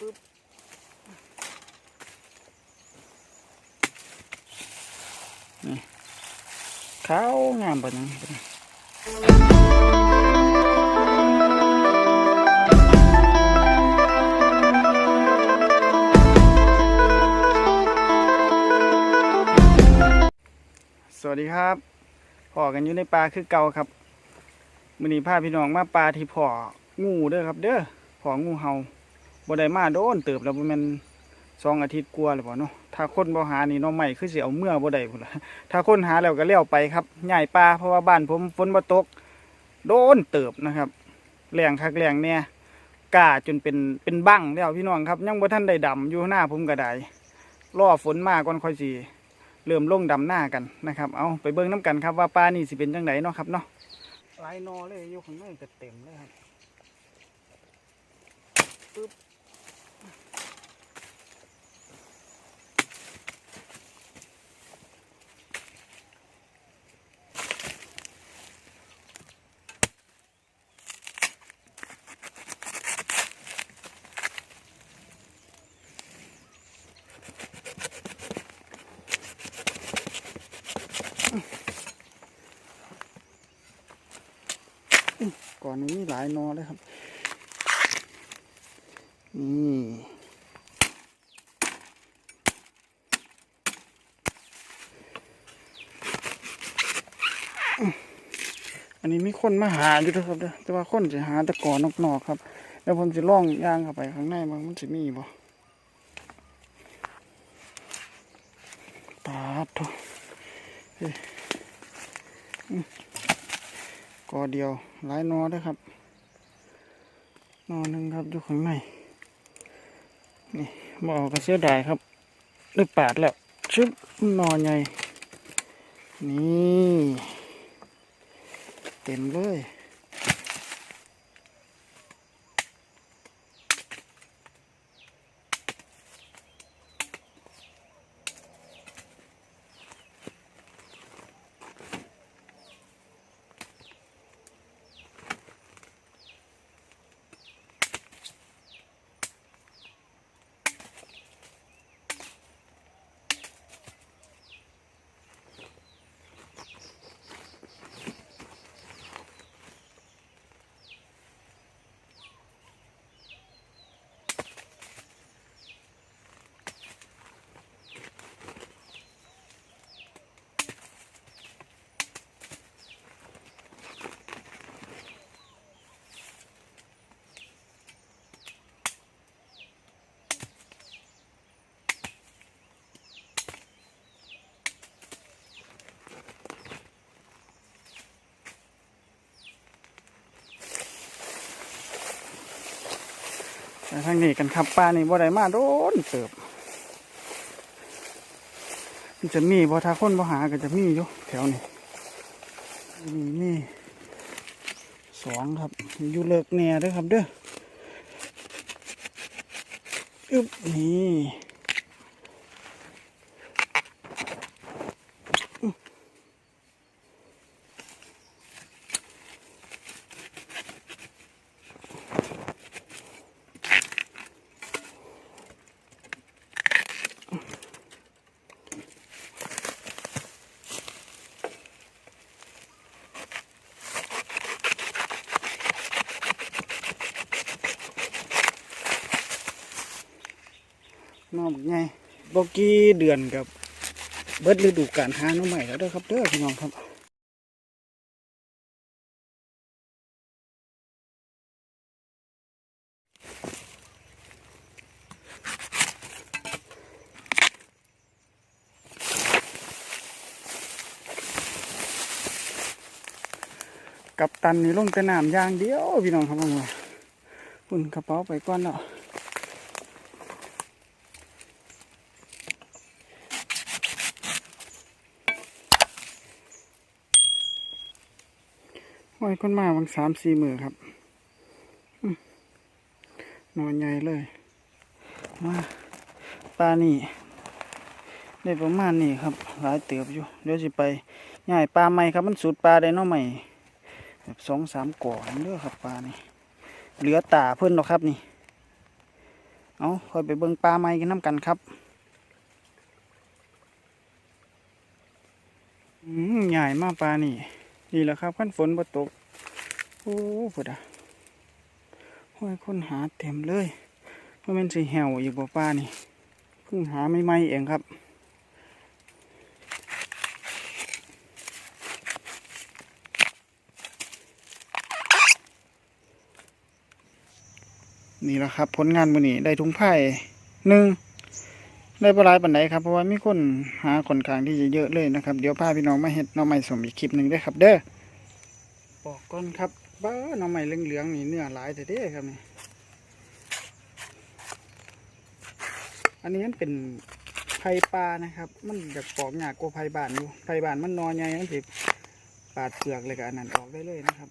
ปึ๊บนี่ขาวงามปะนังสวัสดีครับพ่อกันอยู่ในป่าคือเก่าครับมื้อนี้พาพี่น้องมาป่าที่พ่องูเด้อครับ เด้อพ่องูเห่า บ่ได้มาโดนเติบแล้วม่นสองอาทิตย์กว่าแล้วบ่เนาะถ้าคนบ่หานี่น้องใหม่คือสิเอาเมื่อบ่ได้พุ่นละถ้าคนหาแล้วก็เลี้ยวไปครับย้ายป่าเพราะว่าบ้านผมฝนบ่ตก โดนเติบนะครับแรงคักแรงเนี่ยกาจนเป็นเป็นบั้งแล้วพี่น้องครับ ยังบ่ทันได้ดำอยู่หน้าผมก็ได้รอฝนมาก่อนค่อยสิเริ่มลงดำหน้ากันนะครับ เอาไปเบิ่งน้กันครับว่าป่านี่สิเป็นจังไดเนาะครับเนาะลายนอเลยอยู่ข้างในก็เต็มเลยครับปึ๊บก่อนนี้มีห ลายนอเลยครับ นี่อันนี้มีคนมาหาอยู่เด้อครับเด้อแต่ว่าคนจะหาแต่ก่อนนอกๆครับแล้วผมจะล่องย่างเข้าไปข้างในมันจะมีบ่ปาดโถอืมกอเดียวหลายนอเด้วยครับ นอนหนึ่งครับอยู่ข้างในนี่บเอกก็เสียดายครับได้ปาดแล้วชึบนอนใหญ่นี่ เต็มเลย ทางนี้กันครับปลานี่บ่ได้มาโดนเติบมันจะมีบ่ทาคนบ่หาก็จะมีอยู่แถวนี้มีมีสองครับอยู่เลิกแน่เด้วยครับเด้ออึบนี่ อกไงบกี้เดือนกับเบิดฤดูกาลหาน้องใหม่แล้วเด้อครับเด้อพี่น้องครับกับตันนี่ลงแต่น้ำย่างเดียวพี่น้องครับว่าคุณกระเป๋าไปก่อนแล้วโอ้ยคนมาวังสามสี่มือครับนอนใหญ่เลย มาปลานี่ได้ประมาณนี้ครับ หลายเติบอยู่ เดี๋ยวสิไปย่ายปลาใหม่ครับ มันสูดปลาได้น้อใหม่แบบสองสามก่อนเด้อครับปลานี่เหลือตาเพิ่อนหรอกครับนี่ เอาคอยไปเบิ่งปลาไม้กันน้ำกันครับอืมใหญ่มากปลานี่ นี่แหละครับขั้นฝนบ่ตก โอ้พุดอะห้อยคนหาเต็มเลยว่ามันสิแหวอยู่บ่ปลานี่เพิ่งหาไม่ไม่เองครับนี่แหละครับ ผลงานมือนี้ได้ถุงไผ่หนึ่ง ได้ปลายปันไดครับเพราะว่ามีคนหาคนข้างที่จะเยอะเลยนะครับ เดี๋ยวพาพี่น้องมาเฮ็ดน้องใหม่สมอีกคลิปหนึ่งได้ครับ เด้อบอกก่อนครับบ้าน้องใหม่เหลืองๆนี่เนื้อหลายแต่เด้ครับนี่อันนี้มันเป็นไผ่ปลานะครับ มันอยากปอกหยากกว่าไผ่บานอยู่ไผ่บานมันนอนใหญ่มันสิปาดเปลือกเลยกับอันนั้นออกได้เลยนะครับ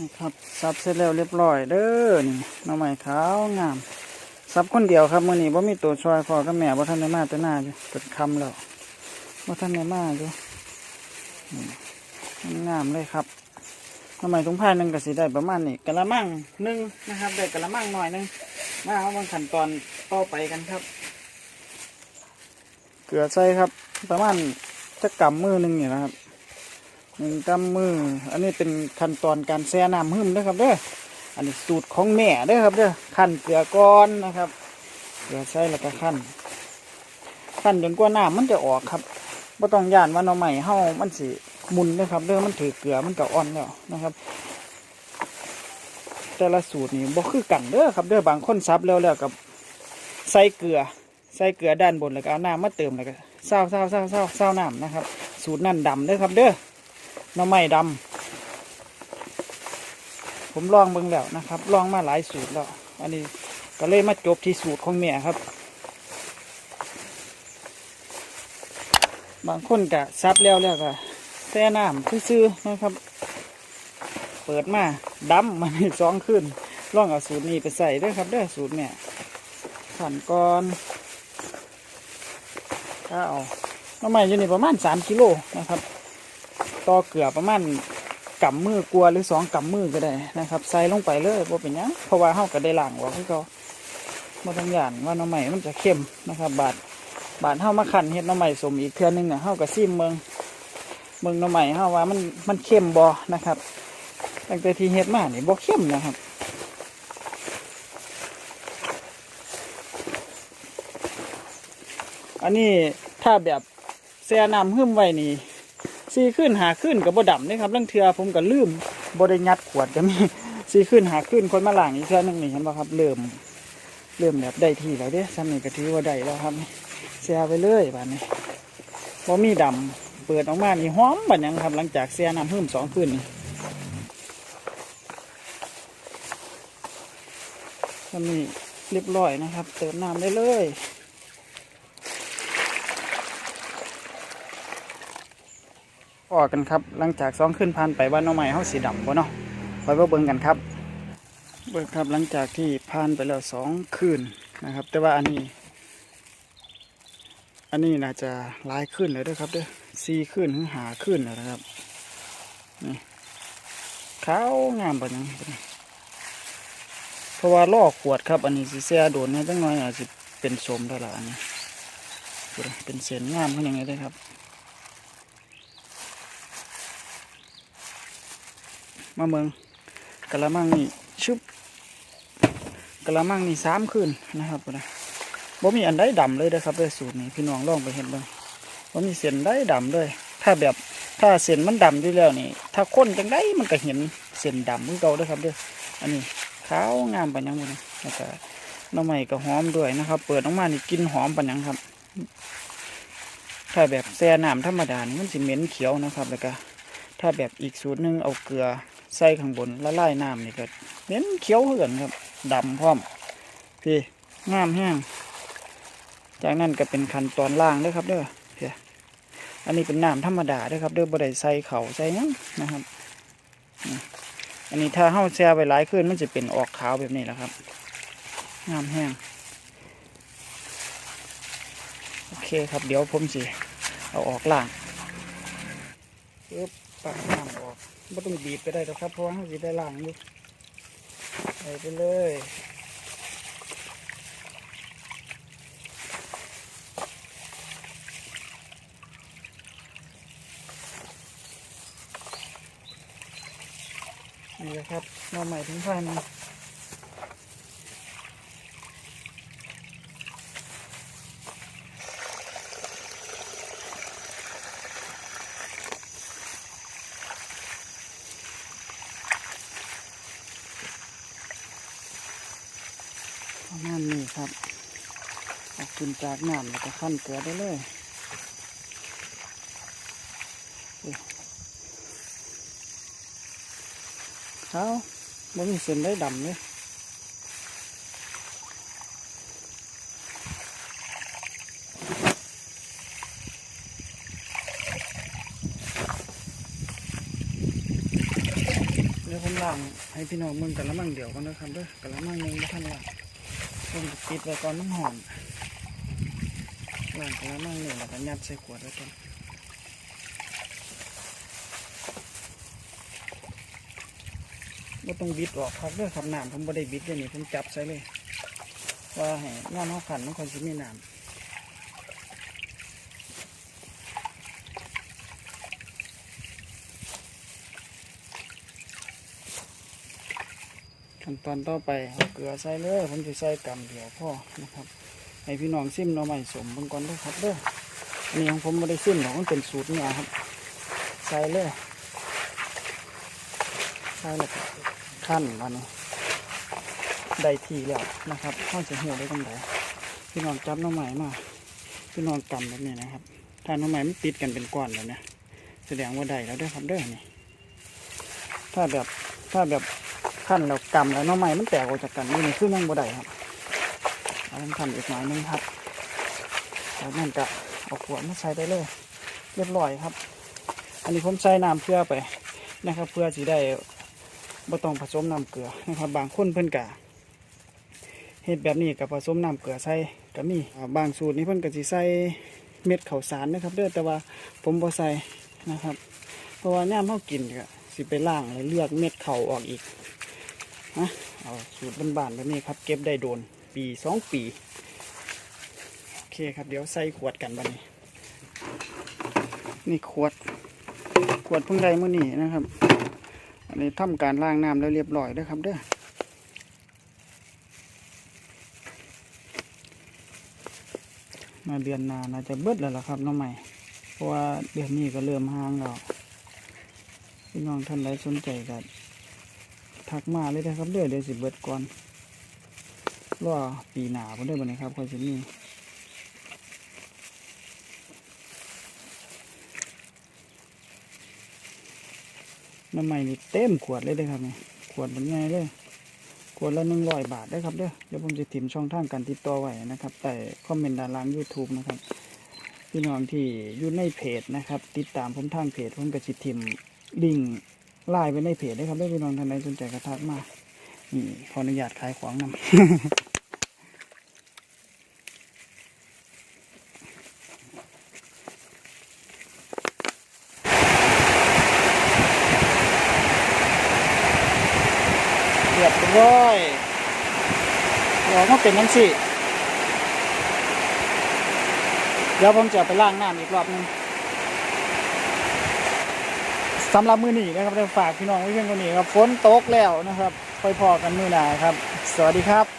นี่ครับซับเสร็จแล้วเรียบร้อยเด้อนี่หน้องใหม่ขาวงามซับคนเดียวครับมื้อนี้บ่มีตัวช่วยพอกับแม่บ่ทันได้มาแต่หน้าอยู่เปิดคำแล้วบ่ทันได้มาอยู่งามเลยครับหน้องใหม่ถุงผ้าหนึ่งก็สิได้ประมาณนี้กะละมังหนึ่งนะครับได้กะละมังหน่อยหนึงมาเอาบางขั้นตอนต่อไปกันครับ เกลือใส่ครับ ประมาณจะกำมือหนึ่งนี่นะครับ หนึ่งกำมือ อันนี้เป็นขั้นตอนการแช่น้ำหึมนะครับเด้ออันนี้สูตรของแม่เด้อครับเด้อขั้นเกลือก้อนนะครับเกลือใส่แล้วก็ขั้นขั้นจนกว่าน้ำมันจะออกครับไม่ต้องย่านว่าหน่อใหม่เฮามันสิมุนนะครับเด้อมันถือเกลือมันก็อ่อนแล้วนะครับ แต่ละสูตรนี่บ่คือกันเด้อครับเด้อบางคนซับแล้วแล้วกับใส่เกลือใส่เกลือด้านบนแล้วก็เอาน้ำมาเติมแล้วก็เศร้าเศร้าเศร้าเศร้าเศร้าน้ำนะครับ สูตรนั่นดำเด้อครับเด้อ น้ำไม้ดำผมลองเบิ่งแล้วนะครับลองมาหลายสูตรแล้ว อันนี้ก็เลยมาจบที่สูตรของแม่ครับ บางคนกะซับแล้วแล้วก็แช่น้ำซื่อๆนะครับ เปิดมาดำมันสองขึ้นลองเอาสูตรนี้ไปใส่ด้วยครับด้วยสูตรแม่ยขันก่อนถ้าเอาน้ำใหม่อยู่นี่ประมาณสามกิโลนะครับ ต่อเกลือประมาณกำมือกลัวหรือสองกำมือก็ได้นะครับ ใส่ลงไปเลยบ่าเป็นยังเพราะว่าเฮาก็ได้ล้างออกคือเขาบ่ต้องย่านว่าน้ำใหม่มันจะเข้มนะครับ บาดบาดเฮามาขันเฮ็ดน้ำใหม่สมอีกเทื่อนึงน่ะเฮาก็ซิมเมืองเมืองน้ำใหม่เฮาว่ามันมันเข้มบ่นะครับตั้งแต่ที่เฮ็ดมานี่บ่เข้มนะครับอันนี้ถ้าแบบแช่น้ำหึ่มไว้นี่ ซีขึ้นหาขึ้นกับบ่ดำเด้ครับลังเทือผมก็ลืมบ่ได้ยัดขวดก็มีซีขึ้นหาขึ้นคนมาหล้างอีกเทื่อนึงนี่เห็นบ่ครับเริ่มเริ่มแบบได้ที่แล้วเด้ซ้ำนี่ก็ถือว่าได้แล้วครับแช่ไปเลยบ้าดนี้บ่มีดำเปิดออกมานี่หอมบัดหยังครับ หลังจากแช่น้ำหึ่มสองคืนนี่ซ้ำนี่เรียบร้อยนะครับ เติมน้ำได้เลย พอกันครับ หลังจากสองขึ้นผ่านไปว่าน้องใหม่เขาสีดำบ่เนาะคอยว่าเบิ่งกันครับ เบิ่งครับหลังจากที่ผ่านไปแล้วสองคืนนะครับ แต่ว่าอันนี้ อันนี้น่าจะลายขึ้นเลยด้วยครับเด้อสี่ขึ้นถึงหาขึ้นนะครับนี่ขาวงามปะยังเพราะว่าลอกขวดครับ อันนี้สิเสียโดนเนี่ยจังน้อยอาจจะเป็นสมแล้ละอันนี้เป็นเส้นงามขึ้นยังไงเลยครับ มาเมืองกะละมังนี่ชุบกะละมังนี่สามคืนนะครับนะบ่มีอันใดดำเลยนะครับด้วยสูตรนี้พี่น้องลองไปเห็นเบ้างบ่มีเส้นใดดำเลยถ้าแบบถ้าเส้นมันดำอยู่แล้วนี่ ถ้าข้นจังไดมันก็เห็นเส้นดำคือเก่าด้อครับเด้ออันนี้ขาวงามปานยังบ่นะแล้วก็หน้ำใหม่ก็หอมด้วยนะครับ เปิดออกมานี่กินหอมปานยังครับ ถ้าแบบแช่น้ำธรรมดานี่มันสิเหม็นเขียวนะครับแล้วก็ถ้าแบบอีกสูตรหนึ่งเอาเกลือ ใส่ข้างบนละลายน้ำนี่ก็เหม็นเขียวเหือนครับดำพร้อมพี่งามแห้งจากนั้นก็เป็นขั้นตอนล่างด้อครับเด้อพี่อันนี้เป็นน้ำธรรมดาด้อครับเด้อบ่ได้ใส่เขาวใส่ยังนะครับอันนี้ถ้าเฮาแช่ไว้หลายคืนมันจะเป็นออกขาวแบบนี้แหละครับงามแห้งโอเคครับเดี๋ยวผมสิเอาออกล่างปึ๊บตักน้ำออก ไม่ต้องบีบก็ได้หรอกครับเพราะว่าสีได้ล้างอยู่ใส่ไปเลยนี่นะครับหน้อใหม่ถึงพัน ประมาณนี้ครับออกขึ้นจากน้ำแล้วก็ขั้นเกลือได้เลยอุ๊ยเขาไม่มีเส้นได้ดำเลยเดี๋ยวผมล้างให้พี่น้องมึงกันละมั่งเดี๋ยวกันนะครับเด้วยกันละมั่งหนึงไม่ทันล้าง ผมปิดไว้ก่อนมันหอมล้างกันละมั่งหนึ่งแล้วก็ยัดใส่ขวดไว้ก่อนไม่ต้องบิดออกครับเรื่องขับน้ำผมไม่ได้บิดเลยนี่ผมจับใส่เลย ว่าให้น้ำเขาขันมันคนชิมีน้ำ ขั้นตอนต่อไปเอาเกลือใส่เลยผมจะใส่กำเดียวพ่อนะครับ ให้พี่น้องซิมหน่อใหม่สมเบางก่อนด้วยครับเด้ออันนี้ของผมไม่ได้ซิมหรอกมันเป็นสูตรเนี่ยครับ ใส่เลยใส่แล้วขั้นวันนี้ได้ทีแล้วนะครับข้าวจะเหี่ยวได้ตั้งแต่พี่น้องจับน้องใหม่มาพี่น้องกำแบบนี้นะครับ ถ้าน้องใหม่ไม่ติดกันเป็นก้อนแบบนี้แสดงว่าได้แล้วด้วยครับเด้อนี่ถ้าแบบถ้าแบบ ขั้นแล้วกำแล้วน้องใหม่มันแตกออกจากกันนี่นี่คือยังบ่ได้ครับเอาต้องทำอีกหน่อยนึงครับแล้วนั่นก็เอาขวดมาใส่ได้เลย เรียบร้อยครับ อันนี้ผมใส่น้ำเพื่อไปนะครับ เพื่อสีได้บ่ต้องผสมน้ำเกลือนะครับ บางคนเพิ่นกะเฮ็ดแบบนี้กับผสมน้ำเกลือใส่ก็มีบางสูตรนี่เพิ่นก็สิใส่เม็ดข้าวสารนะครับเด้อแต่ว่าผมบ่ใส่นะครับ เพราะว่าย่ามเฮากินก็สิไปล้างแล้วเลือกเม็ดเข้าออกอีก นะเอาสูตรบ้านๆแบบนี้ครับ เก็บได้โดนปีสองปี โอเคครับ เดี๋ยวใส่ขวดกันบัดนี้ นี่ขวด ขวดเพิ่งได้เมื่อนี้นะครับ อันนี้ทำการล้างน้ำแล้วเรียบร้อยเด้อครับเด้อมาเดือนหนาน่าจะเบิดแล้วล่ะครับน้องใหม่ เพราะว่าเดือนนี้ก็เริ่มห่างแล้วพี่น้องท่านใดสนใจก็ ทักมาเลยนะครับเด้อเดี๋ยวสิเบิดก่อนรอปีหนาเพิ่นเด้อบัดนี้ครับค่อยสิมีน้ำใหม่นี่เต็มขวดเลยเด้ครับนี่ขวดมันใหญ่เลยขวดละหนึ่งร้อยบาทได้ครับเด้อเดี๋ยวผมจะถิ่มช่องทางการติดต่อไว้นะครับ แต่คอมเมนต์ด้านล่าง YouTube นะครับพี่น้องที่อยู่ในเพจนะครับ ติดตามผมทางเพจผมก็สิถิ่มลิงก์ ไลน์ไปในเพจได้ครับเด้อพี่น้องท่านใดสนใจก็ทักมานี่ขออนุญาตขายของนำเรียบร้อยเราก็เป็นนั่นสิเดี๋ยวผมจะไปล้างน้ำอีกรอบนึง สำหรับมือหนีนะครับได้ฝากพี่น้องไว้เพียงคนนี้ครับฝนตกแล้วนะครับค่อยพอกันมือหนาครับ สวัสดีครับ